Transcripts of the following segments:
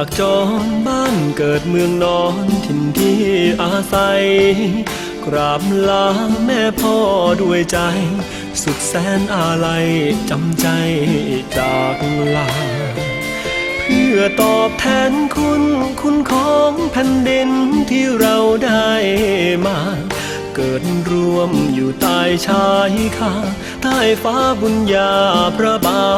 จากจรบ้านเกิดเมืองนอนถิ่นที่อาศัย กราบลาแม่พ่อด้วยใจ สุดแสนอาลัยจำใจจากลา เพื่อตอบแทนคุณคุณของแผ่นดินที่เราได้มา เกิดรวมอยู่ใต้ชายคาใต้ฟ้าบุญญาพระบาร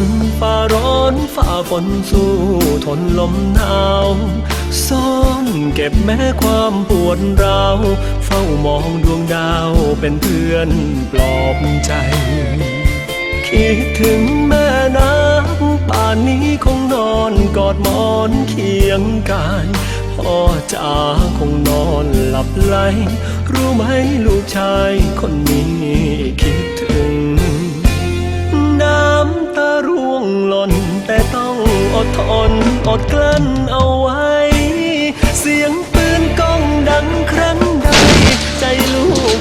นฝ่าร้อนฝ่าฝนสู้ทนลมหนาวซ่อนเก็บแม้ความปวดร้าวเฝ้ามองดวงดาวเป็นเพื่อนปลอบใจ คิดถึงแม่น้ำป่านนี้คงนอนกอดหมอนเคียงกายพ่อจ๋าคงนอนหลับไหลรู้ไหมลูกชายคนนี้คิดถึง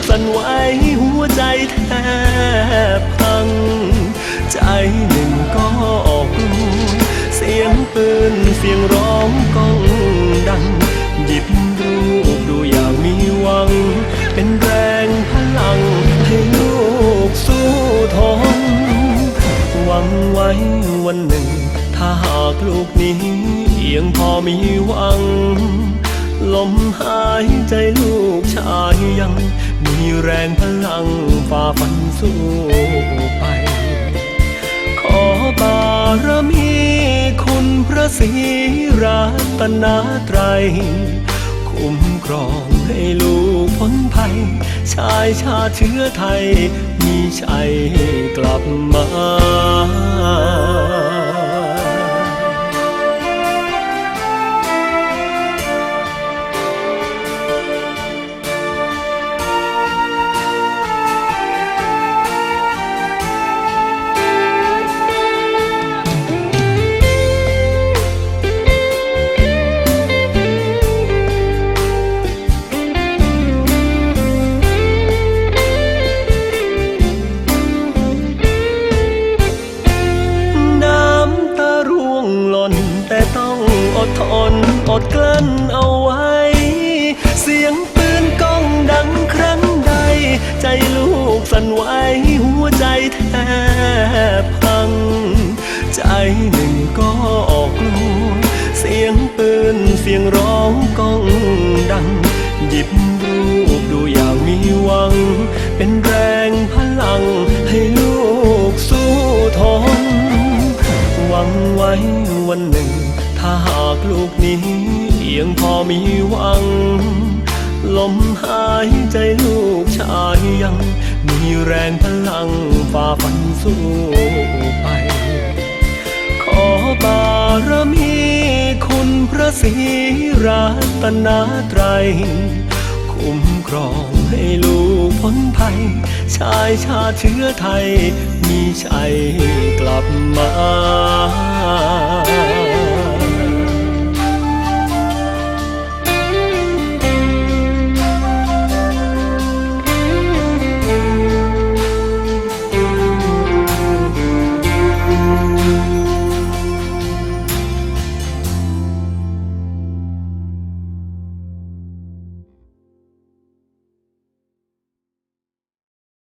สั่นไหวหัวใจแทบพัง ใจหนึ่งก็ออกลัวเสียงปืนเสียงร้องก้องดัง หยิบรูปดูอย่างมีหวัง เป็นแรงพลังให้ลูกสู้ทนหวังไว้วันหนึ่ง ถ้าหากลูกนี้ยังพอมีหวังลมหายใจลูกชาย ยัง มีแรงพลังฝ่าฟันสู้ไป ขอบารมีคุณพระศรีรัตนตรัย คุ้มครองให้ลูกพ้นภัย ชายชาติเชื้อไทย มีชัยกลับมา เอาไว้ เสียงปืนก้องดังครั้งใด ใจลูกสั่นไหวหัวใจแทบพัง ใจหนึ่งก็ออกกลัวเสียงปืนเสียงร้องก้องดัง หยิบรูปดูอย่างมีหวัง เป็นแร พอมีหวัง ลมหายใจลูกชายยัง มีแรงพลังฝ่าฟันสู้ไป ขอบารมีคุณพระศรีรัตนตรัย คุ้มครองให้ลูกพ้นภัย ชายชาเชื้อไทย มีชัยกลับมา